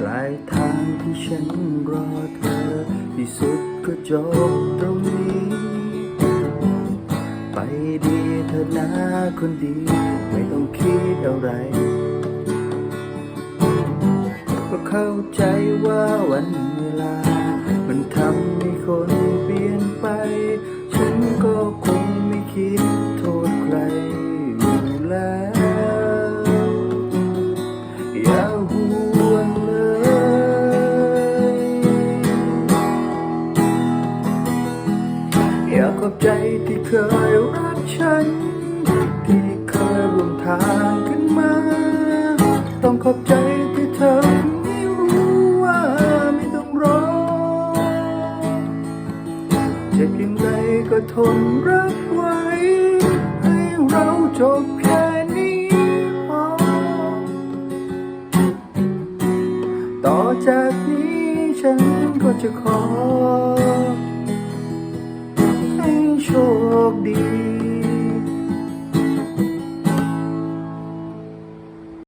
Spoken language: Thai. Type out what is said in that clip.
ปลายทางที่ฉันรอเธอ ที่สุดก็จบตรงนี้ ไปดีเธอนะคนดี ไม่ต้องคิดอะไรก็เข้าใจว่าวันเวลา อยากขอบใจที่เคยรักฉัน ที่เคยร่วมทางกันมา ต้องขอบใจที่เธอไม่รู้ว่าไม่ต้องรอเจ็บยังไงก็ทนรับไว้ ให้เราจบแค่นี้พอต่อจากนี้ฉันก็จะขอ 你。